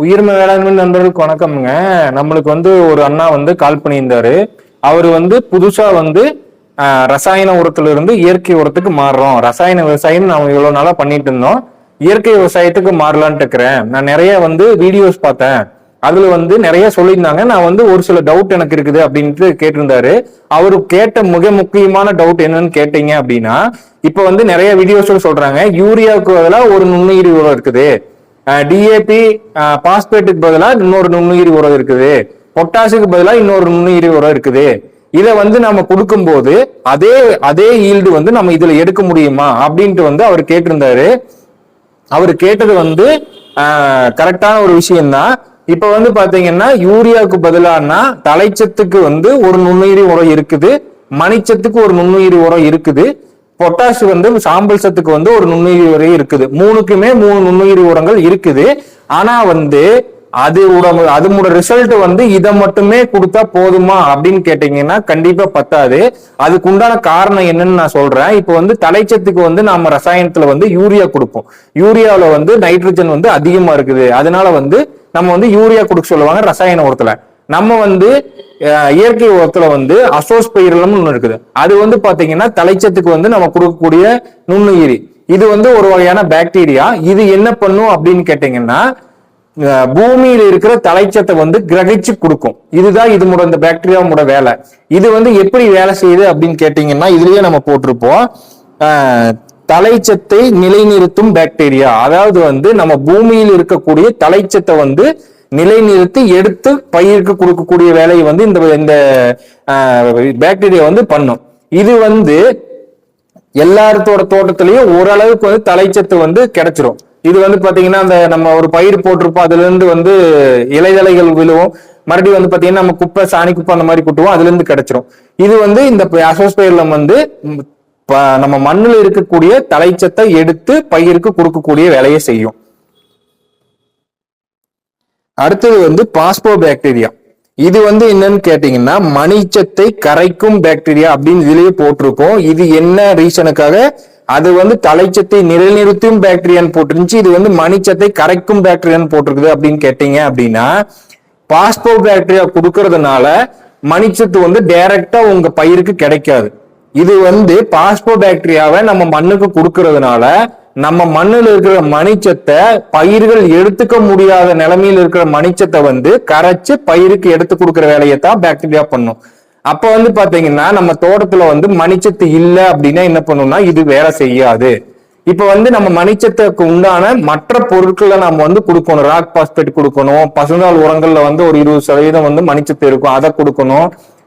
உயிர்மை வேளாண்மை நண்பர்களுக்கு வணக்கம்ங்க. நம்மளுக்கு வந்து ஒரு அண்ணா வந்து கால் பண்ணியிருந்தாரு. அவர் வந்து புதுசா வந்து ரசாயன உரத்துல இருந்து இயற்கை உரத்துக்கு மாறுறோம். ரசாயன விவசாயம் நாம இவ்வளவு நாளா பண்ணிட்டு இருந்தோம். இயற்கை விவசாயத்துக்கு மாறலான்ட்டு இருக்கிறேன் நான் நிறைய வந்து வீடியோஸ் பார்த்தேன். அதுல வந்து நிறைய சொல்லியிருந்தாங்க. நான் வந்து ஒரு சில டவுட் எனக்கு இருக்குது அப்படின்ட்டு கேட்டிருந்தாரு. அவரு கேட்ட மிக முக்கியமான டவுட் என்னன்னு கேட்டீங்க அப்படின்னா இப்ப வந்து நிறைய வீடியோஸ்ல சொல்றாங்க. யூரியாவுக்கு பதிலாக ஒரு நுண்ணுயிரி உரம் இருக்குது. டிஏபி பாஸ்பேட்டுக்கு பதிலாக இன்னொரு நுண்ணுயிரி உரம் இருக்குது. பொட்டாசுக்கு பதிலாக இன்னொரு நுண்ணுயிரி உரம் இருக்குது. இதை வந்து நம்ம கொடுக்கும்போது அதே அதே ஈல்டு வந்து நம்ம இதுல எடுக்க முடியுமா? அப்படின்ட்டு வந்து அவர் கேட்டிருந்தாரு. அவர் கேட்டது வந்து கரெக்டான ஒரு விஷயம்தான். இப்ப வந்து பாத்தீங்கன்னா யூரியாவுக்கு பதிலானா தலைச்சத்துக்கு வந்து ஒரு நுண்ணுயிரி உரம் இருக்குது. மணிச்சத்துக்கு ஒரு நுண்ணுயிரி உரம் இருக்குது. பொட்டாஷ் வந்து சாம்பல் சத்துக்கு வந்து ஒரு நுண்ணுயிரி உரம் இருக்குது. மூணுக்குமே மூணு நுண்ணுயிரி உரங்கள் இருக்குது. ஆனா வந்து அது உட- அதோட ரிசல்ட் வந்து இதை மட்டுமே கொடுத்தா போதுமா அப்படின்னு கேட்டீங்கன்னா கண்டிப்பா பத்தாது. அதுக்கு உண்டான காரணம் என்னன்னு நான் சொல்றேன். இப்போ வந்து தலைச்சத்துக்கு வந்து நாம ரசாயனத்துல வந்து யூரியா கொடுப்போம். யூரியாவில வந்து நைட்ரஜன் வந்து அதிகமா இருக்குது. அதனால வந்து நம்ம வந்து யூரியா கொடுக்க சொல்லுவாங்க ரசாயன உரத்துல. நம்ம வந்து இயற்கை உரத்துல வந்து அசோஸ்பைரலம்னு ஒண்ணு இருக்குது. அது வந்து பாத்தீங்கன்னா தலைச்சத்துக்கு வந்து நம்ம கொடுக்கக்கூடிய நுண்ணுயிரி. இது வந்து ஒரு வகையான பாக்டீரியா இது என்ன பண்ணும் அப்படின்னு கேட்டீங்கன்னா பூமியில இருக்கிற தலைச்சத்தை வந்து கிரகிச்சு கொடுக்கும். இதுதான் இது முட இந்த பாக்டீரியாவோட வேலை. இது வந்து எப்படி வேலை செய்யுது அப்படின்னு கேட்டீங்கன்னா இதுலயே நம்ம போட்டிருப்போம். தலைச்சத்தை நிலைநிறுத்தும் பாக்டீரியா அதாவது வந்து நம்ம பூமியில் இருக்கக்கூடிய தலைச்சத்தை வந்து நிலைநிறுத்தி எடுத்து பயிருக்கு கொடுக்கக்கூடிய வேலையை வந்து இந்த இந்த பாக்டீரியா வந்து பண்ணும். இது வந்து எல்லாத்தோட தோட்டத்திலையும் ஓரளவுக்கு வந்து தலைச்சத்து வந்து கிடைச்சிரும். இது வந்து பாத்தீங்கன்னா அந்த நம்ம ஒரு பயிர் போட்டிருப்போம் அதுல இருந்து வந்து இலைதலைகள் விழுவும். மறுபடியும் வந்து பாத்தீங்கன்னா நம்ம குப்பை சாணி குப்பை அந்த மாதிரி கொட்டுவோம் அதுல இருந்து கிடைச்சிரும். இது வந்து இந்த அசோஸ்பைர்லம் வந்து ப- நம்ம மண்ணில் இருக்கக்கூடிய தலைச்சத்தை எடுத்து பயிருக்கு கொடுக்கக்கூடிய வேலையை செய்யும். அடுத்தது வந்து பாஸ்போ பாக்டீரியா இது வந்து என்னன்னு கேட்டீங்கன்னா மணிச்சத்தை கரைக்கும் பாக்டீரியா அப்படின்னு இதுலயே போட்டிருக்கோம். இது என்ன ரீசனுக்காக? அது வந்து தலைச்சத்தை நிலைநிறுத்தும் பாக்டீரியான்னு போட்டிருந்துச்சு. இது வந்து மணிச்சத்தை கரைக்கும் பாக்டீரியான்னு போட்டிருக்குது அப்படின்னு கேட்டீங்க அப்படின்னா பாஸ்போ பாக்டீரியா கொடுக்கறதுனால மணிச்சத்து வந்து டைரக்டா உங்க பயிருக்கு கிடைக்காது. இது வந்து பாஸ்போ பாக்டீரியாவை நம்ம மண்ணுக்கு கொடுக்கறதுனால நம்ம மண்ணுல இருக்கிற மணிச்சத்தை பயிர்கள் எடுத்துக்க முடியாத நிலைமையில் இருக்கிற மணிச்சத்தை வந்து கரைச்சு பயிருக்கு எடுத்து கொடுக்கிற வேலையை தான் பாக்டீரியா பண்ணும். அப்ப வந்து பாத்தீங்கன்னா நம்ம தோட்டத்துல வந்து மணிச்சத்து இல்லை அப்படின்னா என்ன பண்ணும்னா இது வேலை செய்யாது. இப்ப வந்து நம்ம மணிச்சத்துக்கு உண்டான மற்ற பொருட்களை நம்ம வந்து கொடுக்கணும். ராக் பாஸ்பேட் கொடுக்கணும். பசுந்தாள் உரங்கள்ல வந்து ஒரு இருபது சதவீதம் வந்து மணிச்சத்து இருக்கும். அதை கொடுக்கணும்.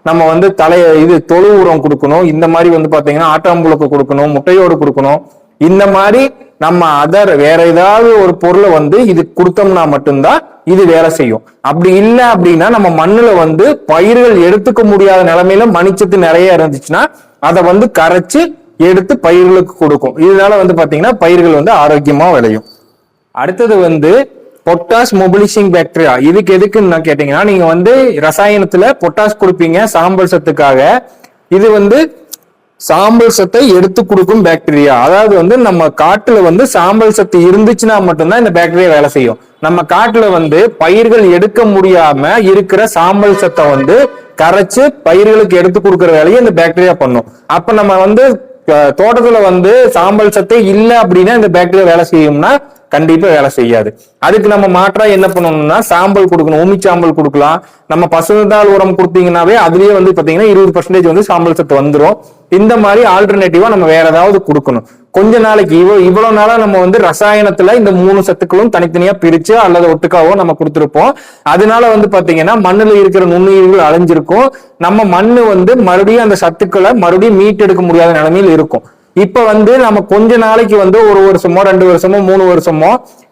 நம்ம வந்து தலை இது தொழு உரம் கொடுக்கணும். இந்த மாதிரி வந்து பாத்தீங்கன்னா ஆட்டாம்புழுக்கு கொடுக்கணும். முட்டையோடு கொடுக்கணும். இந்த மாதிரி நம்ம அதர் வேற ஏதாவது ஒரு பொருளை வந்து இது கொடுத்தோம்னா மட்டும்தான் இது வேலை செய்யும். அப்படி இல்லை அப்படின்னா நம்ம மண்ணுல வந்து பயிர்கள் எடுத்துக்க முடியாத நிலைமையில மணிச்சத்து நிறைய இருந்துச்சுன்னா அதை வந்து கரைச்சு எடுத்து பயிர்களுக்கு கொடுக்கும். இதனால வந்து பாத்தீங்கன்னா பயிர்கள் வந்து ஆரோக்கியமா விளையும். அடுத்தது வந்து பொட்டாஸ் மொபிலிசிங் பாக்டீரியா இதுக்கு எதுக்குன்னு கேட்டீங்கன்னா நீங்க வந்து ரசாயனத்துல பொட்டாஸ் கொடுப்பீங்க சாம்பல் சத்துக்காக. இது வந்து சாம்பல் சத்தை எடுத்து கொடுக்கும் பாக்டீரியா அதாவது வந்து நம்ம காட்டுல வந்து சாம்பல் சத்து இருந்துச்சுன்னா மட்டும்தான் இந்த பாக்டீரியா வேலை செய்யும். நம்ம காட்டுல வந்து பயிர்கள் எடுக்க முடியாம இருக்கிற சாம்பல் சத்தை வந்து கரைச்சு பயிர்களுக்கு எடுத்து கொடுக்குற வேலையை இந்த பாக்டீரியா பண்ணும். அப்ப நம்ம வந்து தோட்டத்துல வந்து சாம்பல் சத்தே இல்லை அப்படின்னா இந்த பாக்டீரியா வேலை செய்யும்னா கண்டிப்பா வேலை செய்யாது. அதுக்கு நம்ம மாற்றா என்ன பண்ணணும்னா சாம்பல் கொடுக்கணும். உமி சாம்பல் கொடுக்கலாம். நம்ம பசுந்தாள் உரம் கொடுத்தீங்கன்னாவே அதுலயே வந்து பாத்தீங்கன்னா இருபது பர்சன்டேஜ் வந்து சாம்பல் சத்து வந்துடும் இந்த மாதிரி ஆல்டர்னேட்டிவா நம்ம வேற ஏதாவது கொடுக்கணும். கொஞ்ச நாளைக்கு இவ்வளவு இவ்வளவு நாளா நம்ம வந்து ரசாயனத்துல இந்த மூணு சத்துக்களும் தனித்தனியா பிரிச்சு அல்லது ஒட்டுக்காவோ நம்ம கொடுத்துருப்போம். அதனால வந்து பாத்தீங்கன்னா மண்ணுல இருக்கிற நுண்ணுயிர்கள் அழிஞ்சிருக்கும். நம்ம மண்ணு வந்து மறுபடியும் அந்த சத்துக்களை மறுபடியும் மீட்டெடுக்க முடியாத நிலைமையில் இருக்கும். இப்ப வந்து நம்ம கொஞ்ச நாளைக்கு வந்து ஒரு வருஷமோ ரெண்டு வருஷமோ மூணு வருஷமோ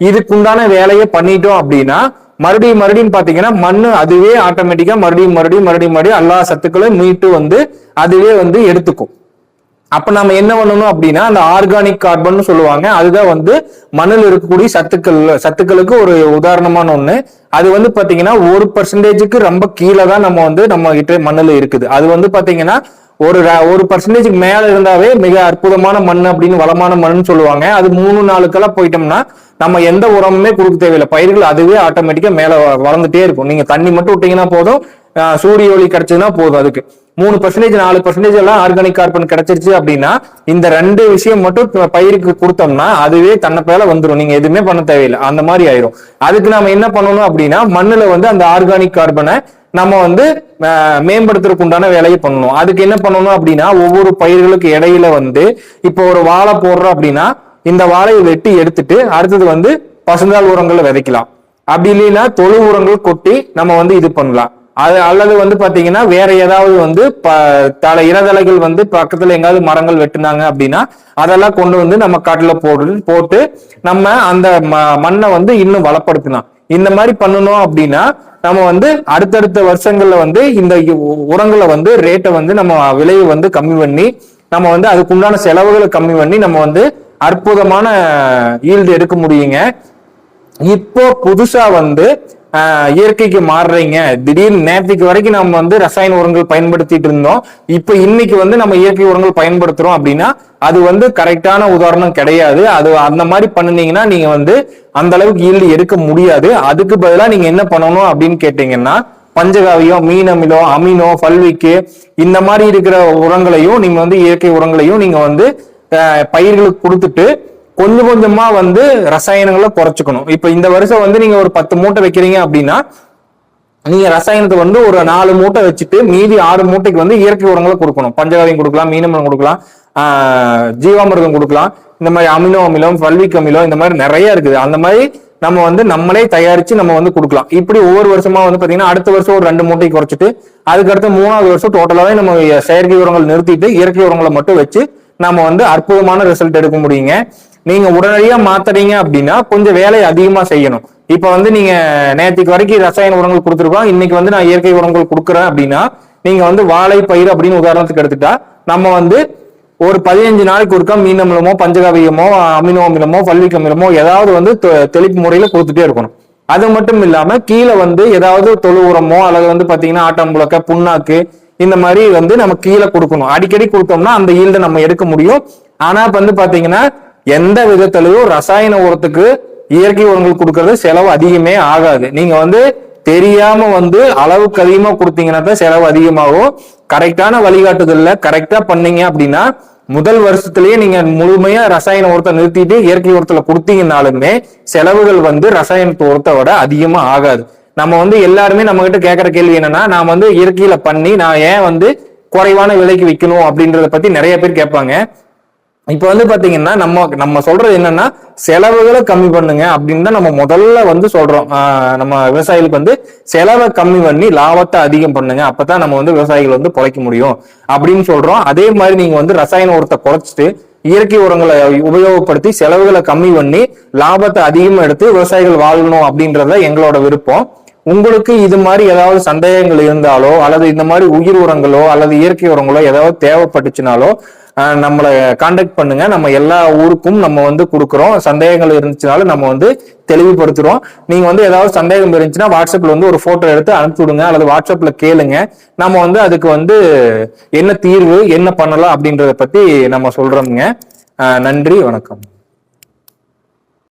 இதுக்குண்டான வேலையை பண்ணிட்டோம் அப்படின்னா மறுபடியும் மறுபடியும் பாத்தீங்கன்னா மண்ணு அதுவே ஆட்டோமேட்டிக்கா மறுபடியும் மறுபடியும் மறுபடியும் மறுபடியும் எல்லா சத்துக்களும் மீட்டு வந்து அதுவே வந்து எடுத்துக்கும். அப்ப நம்ம என்ன பண்ணணும் அப்படின்னா அந்த ஆர்கானிக் கார்பன் சொல்லுவாங்க அதுதான் வந்து மண்ணில் இருக்கக்கூடிய சத்துக்கள் சத்துக்களுக்கு ஒரு உதாரணமான ஒண்ணு. அது வந்து பாத்தீங்கன்னா ஒரு பர்சன்டேஜுக்கு ரொம்ப கீழே தான் நம்ம வந்து நம்ம கிட்ட மண்ணில் இருக்குது. அது வந்து பாத்தீங்கன்னா ஒரு ஒரு பர்சன்டேஜுக்கு மேல இருந்தாவே மிக அற்புதமான மண் அப்படின்னு வளமான மண்னு சொல்லுவாங்க. அது மூணு நாளுக்கெல்லாம் போயிட்டோம்னா நம்ம எந்த உரமுமே கொடுக்க தேவையில்லை. பயிர்கள் அதுவே ஆட்டோமேட்டிக்கா மேல வளர்ந்துட்டே இருக்கும். நீங்க தண்ணி மட்டும் விட்டீங்கன்னா போதும். சூரிய ஒளி கிடைச்சதுன்னா போதும் அதுக்கு. மூணு பர்சன்டேஜ் நாலு பர்சன்டேஜ் எல்லாம் ஆர்கானிக் கார்பன் கிடைச்சிருச்சு அப்படின்னா இந்த ரெண்டு விஷயம் மட்டும் பயிருக்கு கொடுத்தோம்னா அதுவே தன்னை பேல வந்துடும் நீங்க எதுவுமே பண்ண தேவையில்லை. அந்த மாதிரி ஆயிரும். அதுக்கு நாம என்ன பண்ணணும் அப்படின்னா மண்ணுல வந்து அந்த ஆர்கானிக் கார்பனை நம்ம வந்து மேம்படுத்துறதுக்கு உண்டான வேலையை பண்ணணும். அதுக்கு என்ன பண்ணணும் அப்படின்னா ஒவ்வொரு பயிர்களுக்கு இடையில வந்து இப்போ ஒரு வாழை போடுறோம் அப்படின்னா இந்த வாழையை வெட்டி எடுத்துட்டு அடுத்தது வந்து பசுந்தாள் உரங்களை விதைக்கலாம். அப்படி இல்லைன்னா தொழு உரங்கள் கொட்டி நம்ம வந்து இது பண்ணலாம். அது அல்லது வந்து பாத்தீங்கன்னா வேற ஏதாவது வந்து ப தலை இறதலைகள் வந்து பக்கத்துல எங்காவது மரங்கள் வெட்டினாங்க அப்படின்னா அதெல்லாம் கொண்டு வந்து நம்ம காட்டுல போடு போட்டு நம்ம அந்த ம- மண்ணை வந்து இன்னும் வளப்படுத்தலாம். இந்த மாதிரி பண்ணணும் அப்படின்னா நம்ம வந்து அடுத்தடுத்த வருஷங்கள்ல வந்து இந்த உரங்களை வந்து ரேட்டை வந்து நம்ம விலையை வந்து கம்மி பண்ணி நம்ம வந்து அதுக்குண்டான செலவுகளை கம்மி பண்ணி நம்ம வந்து அற்புதமான ஈல்டு எடுக்க முடியுங்க. இப்போ புதுசா வந்து இயற்கைக்கு மாறுறீங்க. திடீர்னு நேற்றுக்கு வரைக்கும் நம்ம வந்து ரசாயன உரங்கள் பயன்படுத்திட்டு இருந்தோம். இப்போ இன்னைக்கு வந்து நம்ம இயற்கை உரங்கள் பயன்படுத்துறோம் அப்படின்னா அது வந்து கரெக்டான உதாரணம் கிடையாது. அது அந்த மாதிரி பண்ணுனீங்கன்னா நீங்க வந்து அந்த அளவுக்கு ஈல்டு எடுக்க முடியாது. அதுக்கு பதிலாக நீங்க என்ன பண்ணணும் அப்படின்னு கேட்டீங்கன்னா பஞ்சகாவியம் மீன் அமிலம் அமினோ பல்விக்கு இந்த மாதிரி இருக்கிற உரங்களையும் நீங்க வந்து இயற்கை உரங்களையும் நீங்க வந்து பயிர்களுக்கு கொடுத்துட்டு கொஞ்சம் கொஞ்சமா வந்து ரசாயனங்களை குறைச்சிக்கணும். இப்ப இந்த வருஷம் வந்து நீங்க ஒரு பத்து மூட்டை வைக்கிறீங்க அப்படின்னா நீங்க ரசாயனத்தை வந்து ஒரு நாலு மூட்டை வச்சுட்டு மீதி ஆறு மூட்டைக்கு வந்து இயற்கை உரங்களை கொடுக்கணும். பஞ்சகாவியம் கொடுக்கலாம் மீனமரம் கொடுக்கலாம் ஜீவாமிர்தம் கொடுக்கலாம். இந்த மாதிரி அமினோ அமிலம் பல்விக் அமிலம் இந்த மாதிரி நிறைய இருக்குது. அந்த மாதிரி நம்ம வந்து நம்மளே தயாரிச்சு நம்ம வந்து கொடுக்கலாம். இப்படி ஒவ்வொரு வருஷமா வந்து பாத்தீங்கன்னா அடுத்த வருஷம் ஒரு ரெண்டு மூட்டை குறைச்சிட்டு அதுக்கடுத்து மூணாவது வருஷம் டோட்டலாவே நம்ம செயற்கை உரங்கள் நிறுத்திட்டு இயற்கை உரங்களை மட்டும் வச்சு நம்ம வந்து அற்புதமான ரிசல்ட் எடுக்க முடியுங்க. நீங்க உடனடியா மாத்துறீங்க அப்படின்னா கொஞ்சம் வேலை அதிகமா செய்யணும். இப்ப வந்து நீங்க நேற்றுக்கு வரைக்கும் ரசாயன உரங்கள் கொடுத்துருக்கோம். இன்னைக்கு வந்து நான் இயற்கை உரங்கள் கொடுக்குறேன் அப்படின்னா நீங்க வந்து வாழை பயிர் அப்படின்னு உதாரணத்துக்கு எடுத்துட்டா நம்ம வந்து ஒரு பதினஞ்சு நாளைக்கு ஒருக்கா மீன் அமிலமோ பஞ்சகாவியமோ அமினோ அமிலமோ பல்விக் அமிலமோ ஏதாவது வந்து தெளிப்பு முறையில கொடுத்துட்டே இருக்கணும். அது மட்டும் இல்லாம கீழே வந்து ஏதாவது தொழு உரமோ அல்லது வந்து பாத்தீங்கன்னா ஆட்டாம்புழக்க புண்ணாக்கு இந்த மாதிரி வந்து நம்ம கீழே கொடுக்கணும். அடிக்கடி கொடுத்தோம்னா அந்த ஈல்டை நம்ம எடுக்க முடியும். ஆனா வந்து பாத்தீங்கன்னா எந்த விதத்திலையும் ரசாயன உரத்துக்கு இயற்கை உரங்கள் கொடுக்கறது செலவு அதிகமே ஆகாது. நீங்க வந்து தெரியாம வந்து அளவுக்கு அதிகமா கொடுத்தீங்கன்னா தான் செலவு அதிகமாகும். கரெக்டான வழிகாட்டுதல்ல கரெக்டா பண்ணீங்க அப்படின்னா முதல் வருஷத்திலேயே நீங்க முழுமையா ரசாயன உரத்தை நிறுத்திட்டு இயற்கை உரத்துல கொடுத்தீங்கனாலுமே செலவுகள் வந்து ரசாயன உரத்தை விட அதிகமா ஆகாது. நம்ம வந்து எல்லாருமே நம்ம கிட்ட கேட்கற கேள்வி என்னன்னா நான் வந்து இயற்கையில பண்ணி நான் ஏன் வந்து குறைவான விலைக்கு விற்கணும் அப்படின்றத பத்தி நிறைய பேர் கேட்பாங்க. இப்போ வந்து பாத்தீங்கன்னா நம்ம நம்ம சொல்றது என்னன்னா செலவுகளை கம்மி பண்ணுங்க அப்படின்னு தான் நம்ம முதல்ல வந்து சொல்றோம். நம்ம விவசாயிகளுக்கு வந்து செலவை கம்மி பண்ணி லாபத்தை அதிகம் பண்ணுங்க. அப்பதான் நம்ம வந்து விவசாயிகள் வந்து பொழைக்க முடியும் அப்படின்னு சொல்றோம். அதே மாதிரி நீங்க வந்து ரசாயன உரத்தை குறைச்சிட்டு இயற்கை உரங்களை உபயோகப்படுத்தி செலவுகளை கம்மி பண்ணி லாபத்தை அதிகமா எடுத்து விவசாயிகள் வாழணும் அப்படின்றத எங்களோட விருப்பம். உங்களுக்கு இது மாதிரி ஏதாவது சந்தேகங்கள் இருந்தாலோ அல்லது இந்த மாதிரி உயிர் உரங்களோ அல்லது இயற்கை உரங்களோ ஏதாவது தேவைப்பட்டுச்சுனாலோ நம்மளை காண்டாக்ட் பண்ணுங்க. நம்ம எல்லா ஊருக்கும் நம்ம வந்து கொடுக்குறோம். சந்தேகங்கள் இருந்துச்சுனாலும் நம்ம வந்து தெளிவுபடுத்துறோம். நீங்க வந்து ஏதாவது சந்தேகம் இருந்துச்சுன்னா வாட்ஸ்அப்ல வந்து ஒரு போட்டோ எடுத்து அனுப்பி விடுங்க. அல்லது வாட்ஸ்அப்ல கேளுங்க. நம்ம வந்து அதுக்கு வந்து என்ன தீர்வு என்ன பண்ணலாம் அப்படின்றத பத்தி நம்ம சொல்றோம்ங்க. நன்றி வணக்கம்.